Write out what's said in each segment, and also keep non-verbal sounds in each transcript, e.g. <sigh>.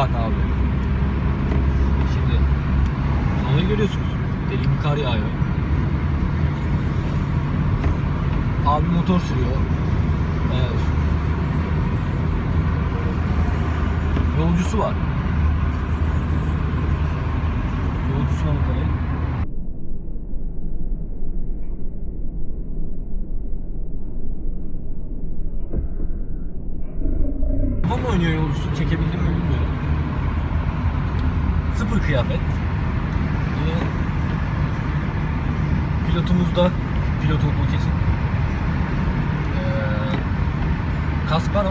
bak abi. Şimdi havayı görüyorsunuz. Deli bir kar yağıyor. Abi motor sürüyor. Evet. Yolcusu var. Yolcusuna bakalım. Kafam oynuyor yolcusu çekebildim mi bilmiyorum. Sıfır kıyafet. Yine pilotumuz da pilot olduğu kesin. Ee, kask ama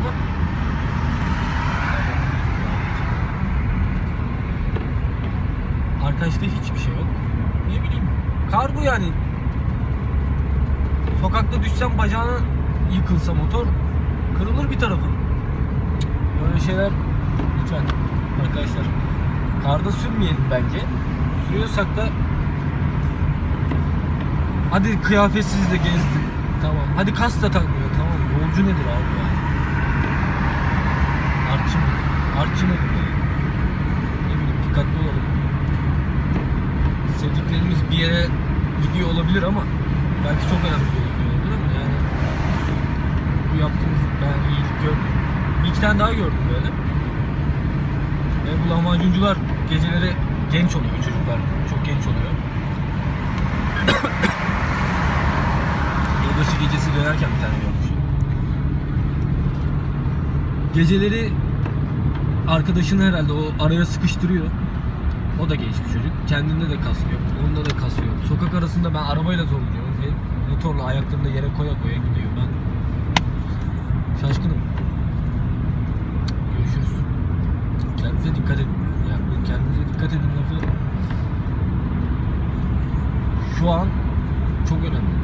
Arkadaşta hiçbir şey yok. Ne bileyim. Kar bu yani. Sokakta düşsem bacağına yıkılsa motor kırılır bir tarafın. Böyle şeyler lütfen arkadaşlar karda sürmeyelim bence. Sürüyorsak da hadi kıyafetsiz de gezdin. Tamam. Hadi kas da takmıyor. Tamam. Yolcu nedir abi ya? Artçı mı? Artçı mı? Ne bileyim dikkatli olalım sevdiklerimiz bir yere gidiyor olabilir ama belki çok önemli bir yere gidiyor olabilir ama yani bu yaptığımız ben iyilik görmedim. Bir iki tane daha gördüm böyle. Ve bu lahmacuncular geceleri genç oluyor çocuklar. Çok genç oluyor. <coughs> Yılbaşı gecesi dönerken bir tane görmüştüm. Geceleri arkadaşını herhalde o araya sıkıştırıyor. O da genç bir çocuk. Kendinde de kas yok. Onda da kas yok. Sokak arasında ben arabayla zor gidiyorum ve motorla ayaklarını yere koya koya gidiyor. Ben şaşkınım. Edin lafı şu an çok önemli.